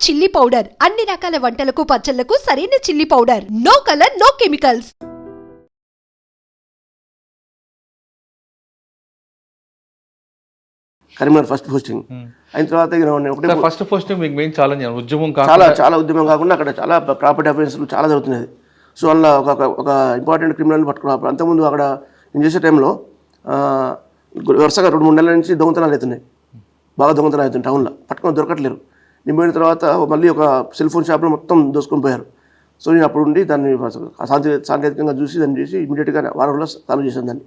Chilli powder. అన్ని రకాల వంటలకు పచ్చళ్ళకు సరైన chilli powder. No colour no chemicals. Karimnagar first posting అయిన తర్వాత ఒకటే సార్ ఫస్ట్ ఫస్ట్ మీకు మెయిన్ ఛాలెంజ్ ఉద్యమం చాలా కాకుండా చాలా ఉద్యమం కాకుండా అక్కడ చాలా ప్రాపర్టీ అఫెన్స్లు చాలా జరుగుతున్నాయి. సో అందులో ఒక ఒక- ఇంపార్టెంట్ క్రిమినల్ పట్టుకున్నప్పుడు అంతకుముందు అక్కడ నేను చేసే టైంలో ఆ, వరుసగా రెండు మూడు నెలల నుంచి దొంగతనాలు అవుతున్నాయి. బాగా దొంగతనాలు అవుతున్నాయి టౌన్లో పట్టుకొని దొరకట్లేరు. నేను పోయిన తర్వాత మళ్ళీ ఒక సెల్ ఫోన్ షాప్లో మొత్తం దోసుకొని పోయారు. సో నేను అప్పుడు ఉండి దాన్ని సాంకేతిక సాంకేతికంగా చూసి దాన్ని చేసి ఇమీడియట్గా వారంలో సాల్వ్ చేశాను దాన్ని.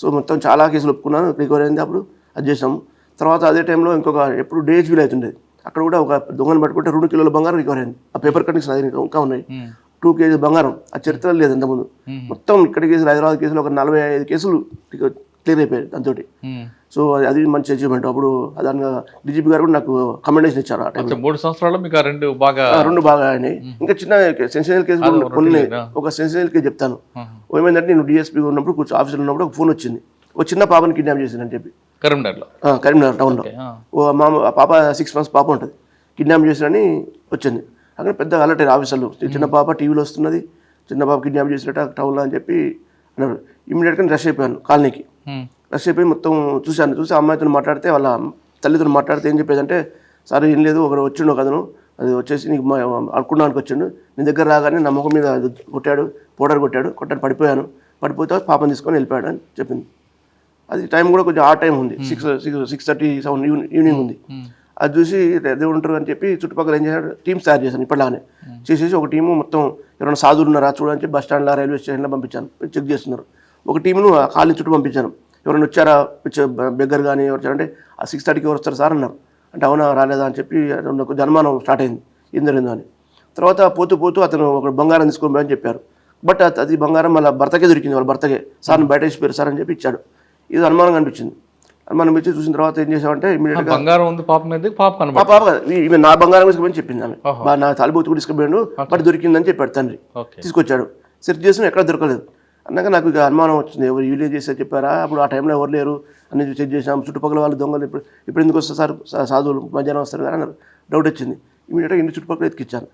సో మొత్తం చాలా కేసులు ఒప్పుకున్నాను రికవరీ అయింది అప్పుడు అది చేసాం తర్వాత అదే టైంలో ఇంకొక ఎప్పుడు డేహెచ్బీలు అవుతుండేది అక్కడ కూడా ఒక దొంగను పట్టుకుంటే రెండు కిలోల బంగారం రికవరీ అయింది. ఆ పేపర్ కటింగ్స్ అది ఇంకా ఇంకా ఉన్నాయి. టూ కేజీ బంగారం ఆ చరిత్ర లేదు ఇంతకుముందు మొత్తం ఇక్కడ కేసులు హైదరాబాద్ కేసులు ఒక నలభై ఐదు కేసులు క్లియర్ అయిపోయాయి దాంతో సో అది- అది మంచి అచీవ్మెంట్ అప్పుడు దాని డీజీపీ గారు కూడా నాకు కమెండేషన్ ఇచ్చారు ఆ టైం మూడు సంవత్సరాలు మీకు రెండు బాగా రెండు బాగా అయినాయి. ఇంకా చిన్న సెన్సేషనల్ కేసు. కొన్ని. ఒక సెన్సేషనల్ కేసు చెప్తాను. ఏమైందంటే నేను డిఎస్పీ ఉన్నప్పుడు కూర్చో ఆఫీసులో ఉన్నప్పుడు ఒక ఫోన్ వచ్చింది. ఒక చిన్న పాపని కిడ్నాప్ చేసిందని చెప్పి. కరీంనగర్లో? కరీంనగర్ టౌన్లో. ఓ మా పాప సిక్స్ మంత్స్ పాప ఉంటుంది. కిడ్నాప్ చేసినని వచ్చింది. అక్కడ పెద్ద అలర్ట్ అయ్యారు ఆఫీసర్లు చిన్న పాప టీవీలో వస్తున్నది. చిన్న పాప కిడ్నాప్ చేసినట్టు టౌన్లో అని చెప్పి అన్నారు. ఇమీడియట్గా రష్ అయిపోయాను కాలనీకి. అయిపోయి మొత్తం చూశాను చూసి అమ్మాయితో మాట్లాడితే వాళ్ళ తల్లితో మాట్లాడితే ఏం చెప్పేదంటే సార్ ఏం లేదు ఒకడు వచ్చిండు అతను. అది వచ్చేసి నీకు అడుక్కున్నానికి వచ్చిండు. నీ దగ్గర రాగానే నా ముఖం మీద అది కొట్టాడు పౌడర్ కొట్టాడు కొట్టాడు పడిపోయాను. పడిపోతే పాపని తీసుకొని వెళ్ళిపోయాడు అని చెప్పింది. అది టైం కూడా కొంచెం ఆ టైం ఉంది. Six six six thirty seven evening ఉంది. అది చూసి దేవుడు ఉంటారు అని చెప్పి చుట్టుపక్కల ఏం చేశాడు? టీమ్స్ తయారు చేశాను ఇప్పటిలాగానే చేసేసి ఒక టీము మొత్తం ఎవరైనా సాధువులు ఉన్నారా చూడని చెప్పి బస్ స్టాండ్లో రైల్వే స్టేషన్లో పంపించాను. చెక్ చేస్తున్నారు. ఒక టీమును ఆ కాలనీ చుట్టూ పంపించాను. ఎవరైనా వచ్చారా? వచ్చే- బెగ్గర్ కానీ ఎవరు వచ్చారంటే ఆ సిక్స్ థర్టీకి ఎవరు వస్తారు సార్ అన్నారు. అంటే అవునా రాలేదా అని చెప్పి నాకు జన్మానం స్టార్ట్ అయింది. ఏం జరిగిందో అని. తర్వాత పోతూ పోతూ అతను ఒక బంగారం తీసుకొని పోయని చెప్పారు. బట్ అది- బంగారం వాళ్ళ భర్తకే దొరికింది వాళ్ళ భర్తకే. సార్ని బయట వేసిపోయారు సార్ అని చెప్పి ఇచ్చాడు. ఇది అనుమానం అనిపించింది. అనుమానం ఇచ్చి చూసిన తర్వాత ఏం చేసామంటే ఇమీడియట్గా బంగారం ఉంది పాప మీద పాప మా కనబడి పాప కాదు, ఈ- ఈమె నా బంగారం తీసుకుపోయి చెప్పింది ఆమె. నా తలబోతు కూడా తీసుకుపోయాడు. బట్ దొరికిందని చెప్పాడు తండ్రి. తీసుకొచ్చాడు. సెర్చ్ చేసిన ఎక్కడ దొరకలేదు. అన్నాక నాకు ఇక అనుమానం వచ్చింది. ఎవరు విలేజ్ చేస్తే చెప్పారా? అప్పుడు ఆ టైంలో ఎవరు లేరు? అన్ని చెక్ చేసాం చుట్టుపక్కల వాళ్ళు దొంగలు ఇప్పుడు ఇప్పుడు ఎందుకు వస్తారు సార్? సాధువులు మధ్యాహ్నం వస్తారు కదా అన్నారు. డౌట్ వచ్చింది. ఇమీడియట్గా ఇంటి చుట్టుపక్కల ఎత్తికిచ్చాను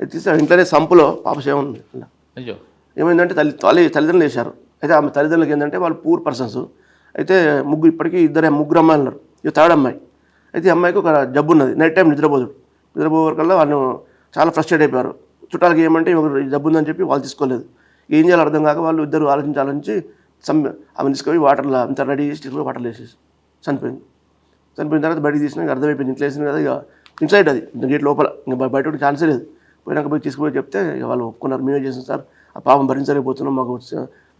ఎత్తిస్తే ఇంట్లోనే సంపులో పాప ఉంది. అలా. అయ్యో. ఏమైందంటే తల్లి తల్లి తల్లిదండ్రులు వేశారు అయితే ఆమె తల్లిదండ్రులకి ఏంటంటే వాళ్ళు పూర్ పర్సన్స్ అయితే ముగ్గురు ఇప్పటికీ ఇద్దరు ముగ్గురు అమ్మాయిలు ఉన్నారు. ఇది థర్డ్ అమ్మాయి. అయితే ఈ అమ్మాయికి ఒక జబ్బు ఉన్నది. Night time నిద్రపోదు. నిద్రపోవరకల్లా వాళ్ళు చాలా ఫ్రస్ట్రేట్ అయిపోయారు. చుట్టాలకి ఏమంటే ఒక జబ్బు ఉందని చెప్పి వాళ్ళు తీసుకోలేదు. ఏం చేయాలో అర్థం కాక వాళ్ళు ఇద్దరు ఆలోచించి ఆలోచించి సమ్ ఆమె తీసుకొని వాటర్లో అంతా రెడీ చేసి తీసుకొని వాటర్లో వేసేసి చనిపోయింది. చనిపోయిన తర్వాత బయటకు తీసినాక అర్థమైపోయింది. ఇంట్లో వేసిన కదా ఇక ఇన్సైడ్ అది. గేట్ లోపల. ఇంకా బయ- బయట ఛాన్సే లేదు. పోయినాక పోయి తీసుకుపోయి చెప్తే ఇక వాళ్ళు ఒప్పుకున్నారు. మేమే చేసిన సార్. ఆ పాపం భరించలేకపోతున్నాం. మాకు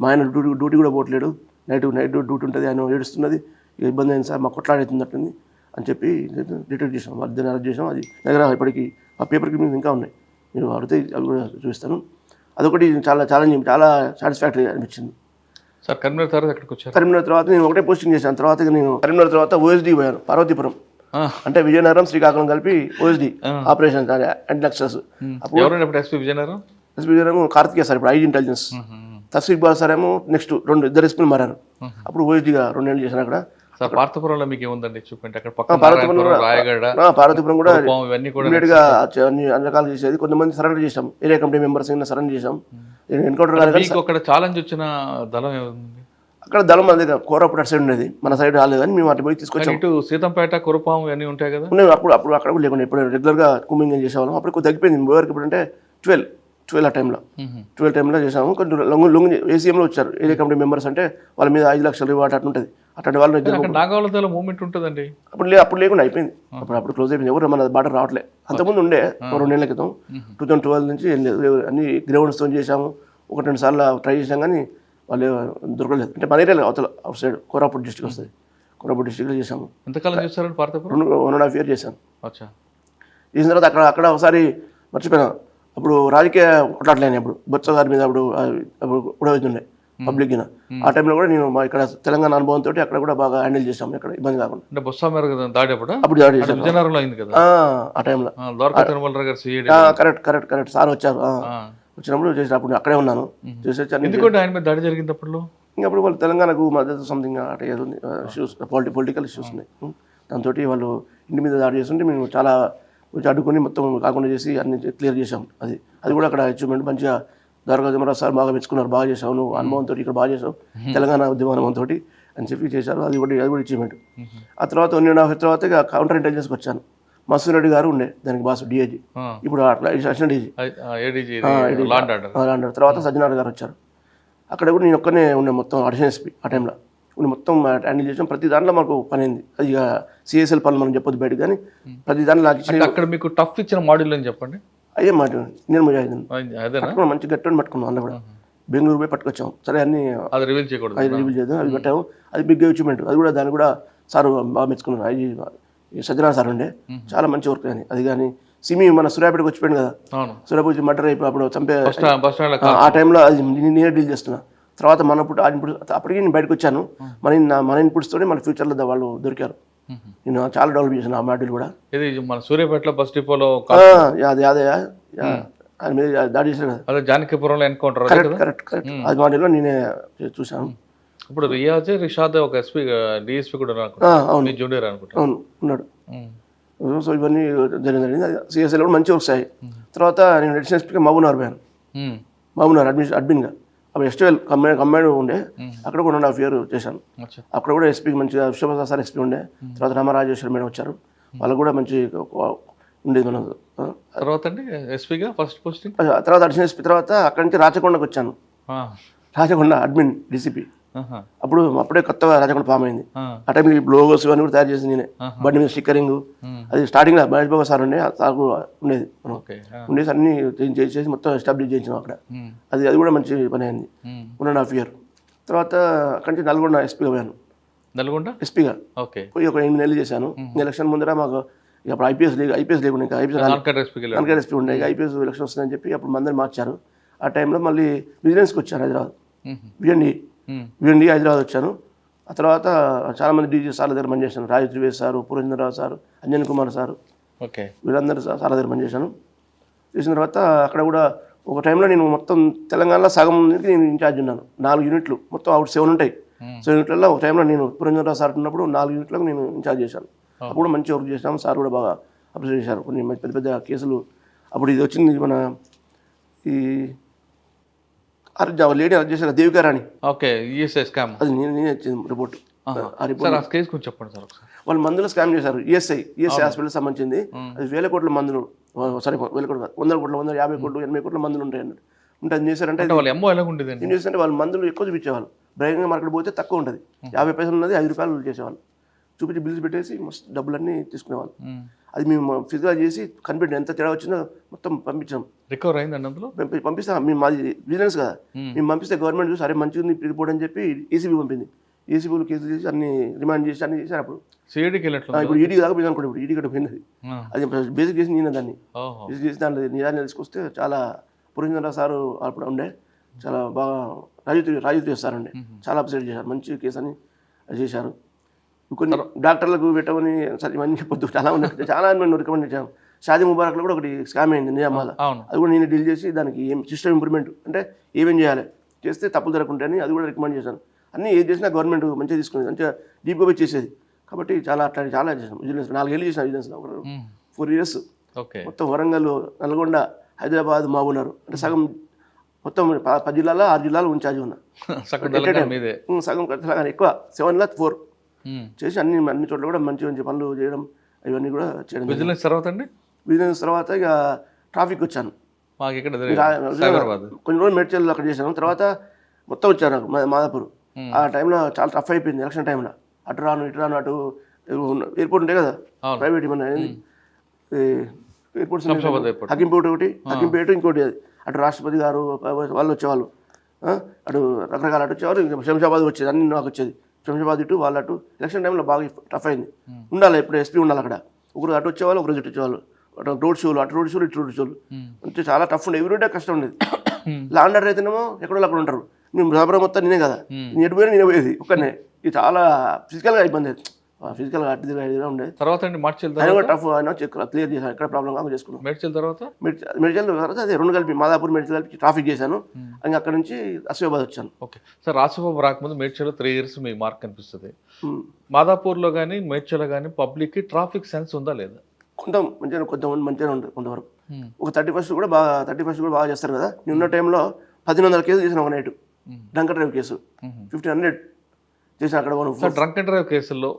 మా ఆయన డ్యూటీ డ్యూటీ కూడా పోవట్లేడు నైట్ నైట్ డ్యూటీ ఉంటుంది. ఆయన ఏడుస్తున్నది. ఇక ఇబ్బంది అయింది సార్. మాకు కొట్లాడుతున్నట్టుంది అని చెప్పి డిటెక్ట్ చేసాం వాళ్ళిద్దరిని అరెస్ట్ చేసాం అది దగ్గర ఇప్పటికి ఆ పేపర్ క్లిప్పింగ్స్ ఇంకా ఉన్నాయి. మీరు అడిగితే అవి కూడా చూపిస్తాను. అదొకటి చాలా ఛాలెంజింగ్ చాలా సాటిస్ఫాక్టరీ అనిపించింది. సార్ కరీంనగర్ తర్వాత ఎక్కడికి వచ్చారు? కరీంనగర్ తర్వాత నేను ఒకటే పోస్టింగ్ చేశాను. తర్వాత నేను కరీంనగర్ తర్వాత ఓఎస్డి పోయాను పార్వతీపురం. అంటే విజయనగరం శ్రీకాకుళం కలిపి ఓఎస్డి ఆపరేషన్ అండ్ అప్పుడు SP Vizianagaram? SP Vizianagaram Karthikeya sir ఇప్పుడు ఐటీ ఇంటెలిజెన్స్ తస్వీక్ బాల్ సార్ ఏమో నెక్స్ట్ రెండు ఇద్దరు ఎస్పీలు మారారు. అప్పుడు ఓఎస్డిగా రెండు నెలలు చేశాను అక్కడ. సార్ పార్థపురంలో మీకు ఏముందండి చూపండి? అక్కడ పక్కన పార్వతీపురం పార్వతీపురం కూడా ఇవన్నీ కూడా అన్ని రకాలు చేసేది. కొంతమంది సరెండర్ చేసాం ఏరియా కమిటీ మెంబర్స్ అయినా సరెండర్ చేసాం ఎన్కౌంటర్ కాలేదు కానీ మీకు అక్కడ ఛాలెంజ్ వచ్చిన దళం ఏముంది? అక్కడ దళం మన దగ్గర కోరప్పుడు అటు సైడ్ ఉండేది. మన సైడ్ రాలేదని మేము అటు పోయి తీసుకొచ్చాం. కానీ ఇటు సీతంపేట కురపాం ఇవన్నీ ఉంటాయి కదా? ఉన్నాయి. అప్పుడు అప్పుడు అక్కడ కూడా లేకుండా ఇప్పుడు రెగ్యులర్గా కుమ్మింగ్ చేసేవాళ్ళం. అప్పుడు కొద్దిగా తగ్గిపోయింది. ఎవరికి ఇప్పుడు అంటే ట్వెల్వ్ ట్వెల్వ్ ఆ టైంలో ట్వెల్వ్ టైంలో చేసాము కొంచెం లొంగు లొంగు ఏసీఎంలో వచ్చారు. ఏరియా కమిటీ మెంబర్స్ అంటే వాళ్ళ మీద ఐదు లక్షలు రివార్డ్ అట్లా ఉంటుంది అట్లాంటి వాళ్ళు ఇద్దరు అక్కడ నాగావళ దళం మూమెంట్ ఉంటుందండి. అప్పుడు లే అప్పుడు లేకుండా అయిపోయింది. అప్పుడు అప్పుడు క్లోజ్ అయిపోయింది. ఎవరు మన బార్డర్ రావట్లే. అంతకుముందు ఉండే రెండు నెలల క్రితం. టూ థౌసండ్ ట్వెల్వ్ నుంచి లేదు. అన్ని గ్రౌండ్స్తో చేసాము ఒకటి రెండు సార్లు ట్రై చేసాం కానీ వాళ్ళు దొరకలేదు. అంటే మన ఏరియా అవతల అవుట్ సైడ్ కోరాపూర్ డిస్ట్రిక్ట్ వస్తుంది. కోరాపూర్ డిస్ట్రిక్ట్లో చేసాము ఎంతకాలం చేస్తారండి పార్థపురం రెండు వన్ అండ్ హాఫ్ ఇయర్ చేశాను. చేసిన తర్వాత అక్కడ అక్కడ ఒకసారి మర్చిపోయినా. అప్పుడు రాజకీయ కొట్లాట్లేని అప్పుడు. బొత్స గారి మీద అప్పుడు అప్పుడు కూడా అవుతుండే. పబ్లిక్ గిన ఆ టైంలో కూడా నేను మా ఇక్కడ తెలంగాణ అనుభవంతో అక్కడ కూడా బాగా హ్యాండిల్ చేసాం ఇక్కడ ఇబ్బంది కాకుండా. అంటే బొత్స మేర కదా దాడేప్పుడు అప్పుడు దాడి విజయనగరంలో అయింది కదా? ఆ, టైంలో కరెక్ట్ కరెక్ట్ కరెక్ట్ సార్ వచ్చారు. వచ్చినప్పుడు చేసిన అప్పుడు అక్కడే ఉన్నాను. చేసి వచ్చాను ఎందుకంటే ఆయన మీద దాడి జరిగింది అప్పుడు ఇంకా అప్పుడు వాళ్ళు తెలంగాణకు మద్దతు సంథింగ్ అటు ఏదో ఉంది. ఇష్యూస్ పొలిటి పొలిటికల్ ఇష్యూస్ ఉన్నాయి. దాంతో వాళ్ళు ఇంటి మీద దాడి చేస్తుంటే మేము చాలా అడ్డుకొని మొత్తం కాకుండా చేసి అన్ని క్లియర్ చేసాం అది అది కూడా అక్కడ అచీవ్మెంట్ మంచిగా దర్గా జమరా సార్ బాగా మెచ్చుకున్నారు బాగా చేసావు నువ్వు అనుభవంతో ఇక్కడ బాగా చేసావు తెలంగాణ ఉద్యమ అనుభవంతో అని చెప్పి చేశారు. అది కూడా అది కూడా అచీవ్మెంట్ ఆ తర్వాత వన్ అండ్ హాఫ్ తర్వాత ఇక కౌంటర్ ఇంటెలిజెన్స్కి వచ్చాను. మసూర్ రెడ్డి గారు ఉండే దానికి బాస్ డిఐజీ ఆ. ఇప్పుడు అట్లా అసిస్టెంట్ డీజీ తర్వాత సజ్జనార్ గారు వచ్చారు. అక్కడ కూడా నేను ఒక్కనే ఉండే మొత్తం అడిషన్ ఎస్పీ ఆ టైంలో ఉండి మొత్తం హ్యాండిల్ చేసాం. ప్రతి దాంట్లో మాకు పని అయింది. అది సిఎస్ఎల్ పనులు మనం చెప్పొద్దు బయట కానీ ప్రతి దాంట్లో నాకు అక్కడ మీకు టఫ్ ఇచ్చిన మాడ్యూల్ అని చెప్పండి? అయ్యే మాట. నేను ముజాహిదీన్ అది- పట్టుకున్నాం మంచి గట్టి పట్టుకున్నాం అన్న కూడా. బెంగళూరు పోయి పట్టుకొచ్చాం. సరే అన్ని అది రివీల్ చేయకూడదు అది రివీల్ చేద్దాం అది పెట్టాము. అది బిగ్ అచీవ్మెంట్ అది కూడా దాన్ని కూడా సార్ బాగా మెచ్చుకున్నారు. అది సజ్జనార్ సార్ ఉండే. చాలా మంచి వర్క్ అని అది కానీ సిమి మన సూర్యాపేటకి వచ్చిపోయాడు కదా? సూర్యాపేట మర్డర్ అయిపోయి అప్పుడు చంపే ఆ టైంలో అది నేను- డీల్ చేస్తున్నా. తర్వాత మన ఇప్పుడు అప్పటికి నేను బయటకు వచ్చాను. మన మన ఇన్పుట్స్తోనే మన ఫ్యూచర్లో వాళ్ళు దొరికారు. నేను చాలా డెవలప్ చేశాను ఆ మాడ్యూల్ కూడా. ఇది మన సూర్యాపేటలో బస్ డిపోలో అదే అదే యా, ఆయన మీద దాడి కదా. అదే జానకిపురంలో ఎన్కౌంటర్ కరెక్ట్ కరెక్ట్ కరెక్ట్. అది మాడ్యూల్లో నేనే చూశాను. ఇప్పుడు రియాజ్ రిషాద్ ఒక ఎస్పీ డిఎస్పీ కూడా. అవును. జూనియర్ అనుకుంటా. అవును ఉన్నాడు. సో ఇవన్నీ జరిగింది. సిఎస్ఎల్ కూడా మంచిగా వస్తాయి. తర్వాత నేను ఎడిషన్ ఎస్పీగా మహబూబ్నగర్ పోయాను. ఉమ్. మహబూబ్నగర్ అడ్మిషన్ అడ్మిన్గా. అప్పుడు ఎస్టీఎల్ కంబైన్ కంబైన్ ఉండే. అక్కడ కూడా వన్ హాఫ్ ఇయర్ చేశాను. అక్కడ కూడా ఎస్పీకి మంచిగా విశ్వప్రసాద్ సార్ ఎస్పీ ఉండే. తర్వాత రామరాజేశ్వరి మేడం వచ్చారు. వాళ్ళకు కూడా మంచి ఉండేది మనం తర్వాత అండి ఎస్పీగా ఫస్ట్ పోస్టింగ్ తర్వాత అడిషనల్ ఎస్పీ తర్వాత అక్కడి నుంచి రాచకొండకు వచ్చాను. రాచకొండ అడ్మిన్ డీసీపీ అప్పుడు అప్పుడే కొత్తగా రాచకొండ ఫామ్ అయింది. ఆ. టైంలో ఈ లోగోస్ ఇవన్నీ కూడా తయారు చేసింది నేనే. బండి మీద స్టిక్కరింగ్ అది స్టార్టింగ్ మహేష్ బాబు సార్ ఉండే సార్ ఉండేది ఉండేసి అన్ని చేసి మొత్తం ఎస్టాబ్లిష్ చేయించాం అక్కడ. అది అది కూడా మంచి పని అయింది. వన్ అండ్ హాఫ్ ఇయర్ తర్వాత అక్కడి నుంచి నల్గొండ ఎస్పీగా పోయాను. నల్గొండ? ఎస్పీగా ఓకే. పోయి ఒక ఎనిమిది నెలలు చేశాను. ఎలక్షన్ ముందర మాకు అప్పుడు ఐపీఎస్ లేదు ఐపీఎస్ లేకుండా ఇంకా ఐపీఎస్ కనకర్ ఎస్పీ ఉండే. ఐపీఎస్ ఎలక్షన్ వస్తుందని చెప్పి అప్పుడు మందరిని మార్చారు. ఆ టైంలో మళ్ళీ విజిలెన్స్కి వచ్చాను హైదరాబాద్. బిఎండి బిఎండి హైదరాబాద్ వచ్చాను ఆ తర్వాత చాలామంది డీజీ సార్ల దగ్గర పనిచేశాను Raju Trivedi sir Puranjana Rao sir Anjan Kumar sir. Okay. వీళ్ళందరూ సార్ల దగ్గర పనిచేశాను చేసిన తర్వాత అక్కడ కూడా ఒక టైంలో నేను మొత్తం తెలంగాణలో సగం మందికి నేను ఇన్ఛార్జ్ ఉన్నాను. నాలుగు యూనిట్లు. మొత్తం అవుట్ సెవెన్ ఉంటాయి. సెవెన్ యూనిట్లలో ఒక టైంలో నేను పురంజనరావు సార్ ఉన్నప్పుడు నాలుగు యూనిట్లకు నేను ఇన్ఛార్జ్ చేశాను. అప్పుడు మంచి వర్క్ చేశాను సార్ కూడా బాగా అప్రిషియేట్ చేశారు. కొన్ని పెద్ద పెద్ద కేసులు. అప్పుడు ఇది వచ్చింది మన ఈ లేడీ అరెస్ట్ చేశారు? Devika Rani. Okay ESI scam. అది నేను నేనే రిపోర్ట్ ఆ రిపోర్ట్ కేసు గురించి చెప్పండి సార్ వాళ్ళు మందులు స్కామ్ చేశారు. ఈఎస్ఐ ఈఎస్ఐ హాస్పిటల్ సంబంధించింది. అది వేల కోట్ల మందులు. సారీ వేల కోట్ల వందల కోట్ల వందల యాభై కోట్లు ఎనభై కోట్ల మందులు ఉంటాయి అన్నట్టు. ఉంటే అది చేశారంటే అంటే వాళ్ళ ఎమ్మో ఎలా ఉండేదండి? ఏం చేస్తారంటే వాళ్ళు మందులు ఎక్కువ చూపించేవాళ్ళు. బ్రైన్ మార్కెట్ పోతే తక్కువ ఉంటుంది. యాభై పైసలు ఉన్నది ఐదు రూపాయలు చేసేవాళ్ళు. చూపించి బిల్స్ పెట్టేసి మస్తు డబ్బులన్నీ తీసుకునేవాళ్ళు. అది మేము ఫిజికల్ చేసి కనిపెట్టి ఎంత తేడా వచ్చిందో మొత్తం పంపించాం. రికవర్ అయిందండి అందులో? పంపి- పంపిస్తాం. మేము మాది బిజినెస్ కదా. మేము. పంపిస్తే గవర్నమెంట్ చూసి అరే మంచిగా ఉంది రిపోర్ట్ అని చెప్పి ఏసీబీ పంపింది. ఏసీబీలు కేసులు చేసి అన్ని రిమాండ్ చేసి అన్ని చేశారు అప్పుడు. సిఐడికి ఇప్పుడు ఈడీ దాకా పోయింది అనుకోండి ఇప్పుడు ఈడీ కూడా పోయింది. అది. బేసిక్ చేసి నేను దాన్ని. బేసిక్ చేసి దాన్ని నిజాన్ని తీసుకొస్తే చాలా పురంజనరావు సారు అప్పుడు ఉండే. చాలా బాగా రాజు రాజు సార్ ఉండే. చాలా అప్సెట్ చేశారు. మంచి కేసు అని చేశారు. కొన్ని డాక్టర్లకు పెట్టమని సరే ఇవన్నీ చెప్పొద్దు. చాలా ఉన్నాయి. చాలా మేము రికమెండ్ చేశాం షాదీ ముబారక్లో కూడా ఒకటి స్కామ్ అయింది నిజామాల అది కూడా నేను డీల్ చేసి దానికి ఏం సిస్టమ్ ఇంప్రూవ్మెంట్ అంటే ఏమేం చేయాలి? చేస్తే తప్పులు జరగకుంటాయని అది కూడా రికమెండ్ చేశాను. అన్నీ ఏది చేసినా గవర్నమెంట్ మంచిగా తీసుకునేది. మంచిగా డీప్గా పోయి చేసేది. కాబట్టి చాలా అట్లా చాలా చేసాం విజిలెన్స్ నాలుగేళ్ళు చేసిన విజిలెన్స్లో మ్మ్. ఫోర్ ఇయర్స్ మొత్తం వరంగల్ నల్గొండ హైదరాబాద్ మాగున్నారు అంటే సగం మొత్తం పది జిల్లాలో ఆరు జిల్లాలు ఇన్ఛార్జ్ ఉన్నా. సగం మీదే. సగం ఎక్కువ. సెవెన్ లా ఫోర్. చేసి అన్ని అన్ని చోట్ల కూడా మంచి మంచి పనులు చేయడం ఇవన్నీ కూడా చేయడం. విజిలెన్స్ తర్వాత అండి? బిజినెస్ తర్వాత ఇక ట్రాఫిక్ వచ్చాను. మాకు ఇక్కడ కొన్ని రోజులు మేడ్చల్ అక్కడ చేశాను. తర్వాత మొత్తం వచ్చాను నాకు మా- మాదాపూర్. ఆ టైంలో చాలా టఫ్ అయిపోయింది ఎలక్షన్ టైంలో. అటు రాను ఇటు రాను అటు ఎయిర్పోర్ట్ ఉంటాయి కదా. ప్రైవేట్ మన ఎయిర్పోర్ట్. హకింపేట ఒకటి హకింపేట ఇంకోటి అది. అటు రాష్ట్రపతి గారు వాళ్ళు వచ్చేవాళ్ళు అటు రకరకాల అటు వచ్చేవారు శంషాబాద్ వచ్చేది అన్ని నాకు వచ్చేది. శంషాబాద్ ఇటు వాళ్ళు అటు ఎలక్షన్ టైంలో బాగా టఫ్ అయింది. ఉండాలి ఇప్పుడు ఎస్పీ ఉండాలి అక్కడ. ఒకరు అటు వచ్చేవాళ్ళు ఒకరు ఇటు వచ్చేవాళ్ళు. అటు రోడ్ షోలు అటు రోడ్ షోలు ఇటు రోడ్ షోలు అంటే చాలా టఫ్ ఉండే. ఎవ్రీడే కష్టం ఉండేది. లాండర్ అయితేనేమో ఎక్కడో అక్కడ ఉంటారు. నేను రాబరా మొత్తం నేనే కదా. నేను ఎటు పోయినా నేనే పోయేది ఒక్కనే. ఇది చాలా ఫిజికల్గా ఇబ్బంది ఫిజికల్గా అటు తిరిగి ఇదిగా ఉండేది. తర్వాత అండి మార్చిల్ కూడా టఫ్ ఆయన క్లియర్ చేశాను. ఎక్కడ ప్రాబ్లం కాకుండా చేసుకున్నాం. మేడ్చల్ తర్వాత? మెడికల్ తర్వాత అదే రెండు కలిపి మాదాపూర్ మెడికల్ కలిపి ట్రాఫిక్ చేశాను. ఇంకా అక్కడ నుంచి అసిఫాబాద్ వచ్చాను. ఓకే. సార్ రాసిబాబు రాకముందు మేడ్చల్లో త్రీ ఇయర్స్ మీ మార్క్ కనిపిస్తుంది. ఉమ్. మాదాపూర్లో కానీ మేడ్చల్లో కానీ పబ్లిక్కి ట్రాఫిక్ సెన్స్ ఉందా లేదా? కొంత మంచిగా కొంతమంది మంచిగా ఉంటుంది కొంతవరకు. Hmm. ఒక థర్టీ ఫస్ట్ కూడా బాగా థర్టీ ఫస్ట్ కూడా బాగా చేస్తారు కదా. నేను ఉన్న టైంలో పదిహేను వందల కేసు చేసిన ఒక night drunk drive case. Fifteen hundred. చేసిన అక్కడ మనం డ్రంక్ అండ్ డ్రైవ్ కేసుల్లో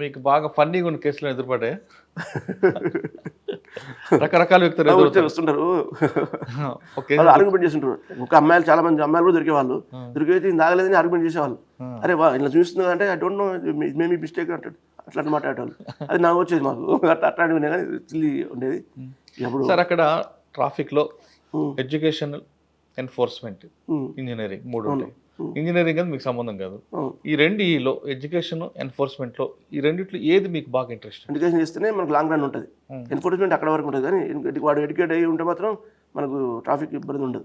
మీకు బాగా ఫన్నీగా ఉన్న కేసులు ఎదురుపడ్డాయి? రకరకాల వ్యక్తులు వస్తుంటారు. ఆర్గ్యుమెంట్ చేస్తుంటారు. ఒక అమ్మాయిలు చాలా మంది అమ్మాయిలు కూడా దొరికేవాళ్ళు. దొరికితే ఇది తాగలేదని ఆర్గ్యుమెంట్ చేసేవాళ్ళు. అరే వా ఇలా చూస్తుంది అంటే I don't know my mistake అంటాడు. అట్లా మాట్లాడేవాళ్ళు. అది నాకు వచ్చేది మాకు. అట్లా అట్లాంటివి కానీ చిల్లి ఉండేది. అప్పుడు సార్ అక్కడ ట్రాఫిక్లో ఎడ్యుకేషనల్ ఎన్ఫోర్స్మెంట్ ఇంజనీరింగ్ మూడు ఉంటాయి. ఇంజనీరింగ్ అది మీకు సంబంధం కాదు. ఈ రెండిలో ఎడ్యుకేషన్ ఎన్ఫోర్స్మెంట్లో ఈ రెండిట్లో ఏది మీకు బాగా ఇంట్రెస్ట్? ఎడ్యుకేషన్ చేస్తేనే మనకు లాంగ్ రన్ ఉంటుంది. ఎన్ఫోర్స్మెంట్ అక్కడ వరకు ఉంటుంది కానీ వాడు ఎడ్యుకేట్ అయ్యి ఉంటే మాత్రం మనకు ట్రాఫిక్ ఇబ్బంది ఉండదు.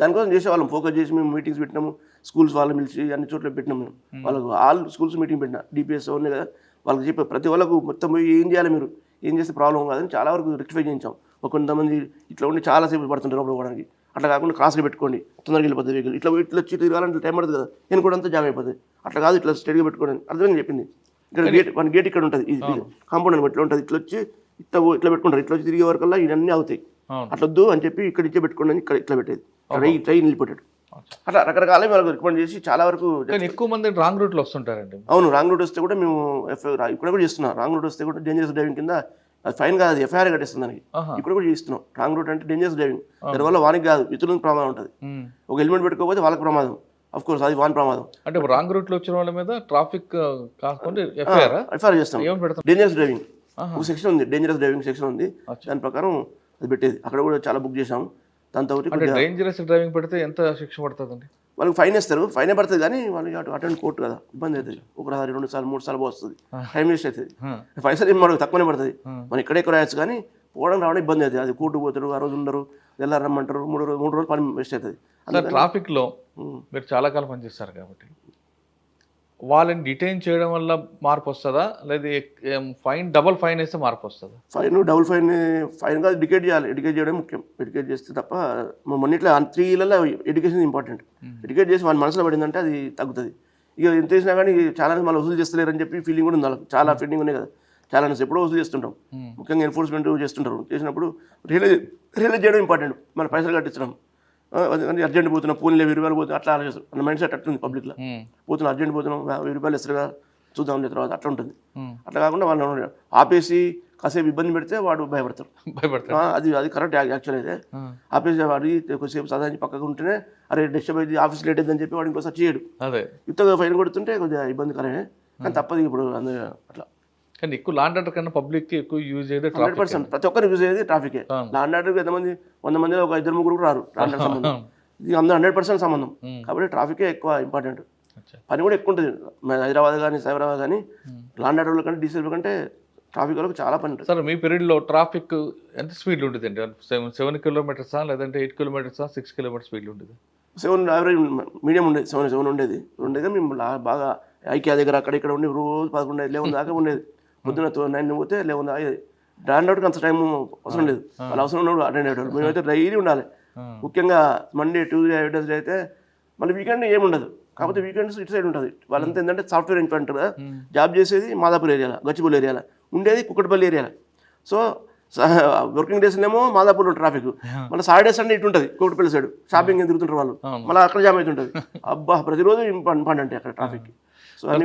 దానికోసం చేసేవాళ్ళం. ఫోకస్ చేసి మేము మీటింగ్స్ పెట్టినాము. స్కూల్స్ వాళ్ళని పిలిచి అన్ని చోట్ల పెట్టినాం మేము. వాళ్ళకు ఆల్ స్కూల్స్ మీటింగ్ పెట్టినా. డిపిఎస్ ఉన్నాయి కదా. వాళ్ళకి చెప్పే ప్రతి వాళ్ళకు మొత్తం పోయి ఏం చేయాలి మీరు? ఏం చేస్తే ప్రాబ్లం కాదని చాలా వరకు రెక్టిఫై చేయించాం. ఒక కొంతమంది ఇట్లా ఉండి చాలా సేపు పడుతుంటారు లోపల పోవడానికి. అట్లా కాకుండా క్రాస్గా పెట్టుకోండి తొందరగా వెళ్ళిపోతుంది వెహికల్ ఇట్లా ఇట్లా వచ్చి తిరగాలంటే టైం పడుతుంది కదా నేను కూడా అంతా జామ్ అయిపోతుంది. అట్లా కాదు ఇట్లా స్టడీగా పెట్టుకోండి అర్థమైంది చెప్పింది. ఇక్కడ గేట్ మన గేట్ ఇక్కడ ఉంటుంది ఇది కాంపౌండ్ అని ఇట్లా ఉంటుంది. ఇట్లా వచ్చి ఇట్లా ఇట్లా పెట్టుకుంటారు. ఇట్లా వచ్చి తిరిగే వరకల్లా ఇవన్నీ అవుతాయి అవును. అట్లా వద్దు అని చెప్పి ఇక్కడ ఇచ్చే పెట్టుకోండి అని ఇక్కడ ఇట్లా పెట్టేది. ట్రైన్ ట్రైన్ వెళ్ళిపోయాడు అట్లా రకరకాల వాళ్ళకి రికమెండ్ చేసి చాలా వరకు ఎక్కువ మంది రాంగ్ రూట్లో వస్తుంటారండి. అవును రాంగ్ రూట్ వస్తే కూడా మేము ఇక్కడ కూడా చేస్తున్నాం. రాంగ్ రూట్ వస్తే కూడా డేంజరస్ డ్రైవింగ్ కింద అది ఫైన్ కాదు అది ఎఫ్ఐఆర్ కట్టేస్తుంది దానికి. ఇక్కడ కూడా చేస్తున్నాం రాంగ్ రూట్ అంటే డేంజరస్ డ్రైవింగ్ దానివల్ల వానికి కాదు ఇతరులకు ప్రమాదం ఉంటుంది. ఒక హెల్మెట్ పెట్టుకోకపోతే వాళ్ళకి ప్రమాదం. అఫ్ కోర్స్ అది వాని ప్రమాదం. అంటే రాంగ్ రూట్లో వచ్చిన వాళ్ళ మీద ట్రాఫిక్ కాకుండా ఎఫ్ఐఆర్? చేస్తాం డేంజరస్ డ్రైవింగ్ ఒక సెక్షన్ ఉంది డేంజరస్ డ్రైవింగ్ సెక్షన్ ఉంది. దాని ప్రకారం అది పెట్టేది. అక్కడ కూడా చాలా బుక్ చేసాం దాంతో డేంజరస్ డ్రైవింగ్ పెడితే ఎంత శిక్ష పడుతుందండి? వాళ్ళకి ఫైన్ వేస్తారు ఫైన్ పడుతుంది కానీ వాళ్ళకి అటు అటెండ్ కోర్టు కదా ఇబ్బంది అవుతుంది. ఒకసారి రెండు సార్లు మూడు సార్లు వస్తుంది టైం వేస్ట్ అవుతుంది. పైసలు ఏం మనకు తక్కువనే పడుతుంది. మనం ఇక్కడే ఎక్కువ రాయొచ్చు కానీ పోవడం రావడం ఇబ్బంది అవుతుంది. అది కోర్టు పోతారు ఆ రోజు ఉండరు తెల్లారు రమ్మంటారు మూడు రోజు మూడు రోజులు పని వేస్ట్ అవుతుంది. సార్ ట్రాఫిక్లో మీరు చాలా కాలం పనిచేస్తారు కాబట్టి వాళ్ళని డిటైన్ చేయడం వల్ల మార్పు వస్తుందా? లేదా ఫైన్ డబుల్ ఫైన్ వేస్తే మార్పు వస్తుందా? ఫైన్ డబుల్ ఫైన్ ఫైన్ కాదు ఎడ్యుకేట్ చేయాలి. ఎడ్యుకేట్ చేయడం ముఖ్యం. ఎడ్యుకేట్ చేస్తే తప్ప మన ఇట్లా త్రీ ఇళ్ళలో ఎడ్యుకేషన్ ఇంపార్టెంట్ ఎడ్యుకేట్ చేసి వాళ్ళ మనసులో పడిందంటే అది తగ్గుతుంది. ఇక ఎంత చేసినా కానీ చాలా మళ్ళీ వసూలు చేస్తలేరని చెప్పి ఫీలింగ్ కూడా ఉంది చాలా ఫీలింగ్ ఉన్నాయి కదా. చాలా నుంచి ఎప్పుడో వసూలు చేస్తుంటాం. ముఖ్యంగా ఎన్ఫోర్స్మెంట్ చేస్తుంటారు. చేసినప్పుడు రియలైజ్ రియలైజ్ చేయడం ఇంపార్టెంట్ మన పైసలు కట్టించడం. అర్జెంట్ పోతున్నా పూణెలో వెయ్యి రూపాయలు పోతున్నా అట్లా ఆలోచిస్తారు. మన మైండ్ సెట్ అట్లుంది పబ్లిక్లో. పోతున్నాం అర్జెంట్ పోతున్నాం వెయ్యి రూపాయలు ఇస్తారుగా చూద్దాం తర్వాత అట్లా ఉంటుంది. అట్లా కాకుండా వాళ్ళు ఆపేసి కాసేపు ఇబ్బంది పెడితే వాడు భయపడతారు భయపడతారు అది అది కరెక్ట్ యాక్చువల్ అయితే. ఆపేసి వాడి కొద్దిసేపు సదానికి పక్కకు ఉంటేనే అరే డిస్టర్బ్ అయింది ఆఫీస్ లేట్ అయిందని చెప్పి వాడు ఇంకోసారి చేయడు. అదే. ఇంతగా ఫైన్ కొడుతుంటే కొద్దిగా ఇబ్బందికరమే. కానీ తప్పదు ఇప్పుడు అందు అట్లా. కానీ ఎక్కువ లాండ్ ఆర్డర్ కన్నా పబ్లిక్ ఎక్కువ యూజ్ అయ్యేది హండ్రెడ్ పర్సెంట్. ప్రతి ఒక్కరు యూజ్ అయ్యేది ట్రాఫికే లాండ్ ఆర్డర్ ఎంతమంది వంద మందిలో ఒక ఇద్దరు ముగ్గురు రారు. లాండ్ ఆర్డర్ సంబంధం. ఇది అందరూ హండ్రెడ్ పర్సెంట్ సంబంధం. కాబట్టి ట్రాఫికే ఎక్కువ ఇంపార్టెంట్ పని కూడా ఎక్కువ ఉంటుంది. హైదరాబాద్ కానీ సైబరాబాద్ కానీ లాండ్ ఆర్డర్ల కంటే డీసెల్ కంటే ట్రాఫిక్ వాళ్ళకి చాలా పని ఉంటుంది. సార్ మీ period లో ట్రాఫిక్ ఎంత స్పీడ్ ఉంటుంది అండి సెవెన్ సెవెన్ కిలోమీటర్సా లేదంటే ఎయిట్ కిలోమీటర్సా సిక్స్ కిలోమీటర్ స్పీడ్ ఉంటుంది? సెవెన్ యావరేజ్ మీడియం ఉండేది సెవెన్ సెవెన్ ఉండేది. ఉండేది మేము బాగా ఐక్యా దగ్గర అక్కడ ఇక్కడ ఉండి రోజు పదకొండు లెవెన్ దాకా ఉండేది. పొద్దున్న నైన్ పోతే డాండ్ అవుట్కి అంత టైం అవసరం లేదు. వాళ్ళు అవసరం ఉన్నప్పుడు అటెండ్ అయ్యేవాళ్ళు మేమైతే డైలీ ఉండాలి. ముఖ్యంగా మండే ట్యూస్డే వెడ్నెస్డే అయితే మళ్ళీ వీకెండ్ ఏముండదు కాకపోతే వీకెండ్స్ ఇటు సైడ్ ఉంటుంది. వాళ్ళంతా ఏంటంటే సాఫ్ట్వేర్ ఇంట్లో కదా. జాబ్ చేసేది మాదాపూర్ ఏరియాలో గచ్చిబౌలి ఏరియాలో. ఉండేది కుక్కటిపల్లి ఏరియాలో. సో వర్కింగ్ డేస్ ఏమో మాదాపూర్లో ట్రాఫిక్. మళ్ళీ సాటర్డే సండే ఇటు ఉంటుంది కుక్కటిపల్లి సైడ్. షాపింగ్ తిరుగుతుంటారు వాళ్ళు. మళ్ళీ అక్కడ జామ్ అవుతుంటుంది. అబ్బా ప్రతిరోజు ఇంపార్టెంట్ అంటే అక్కడ ట్రాఫిక్.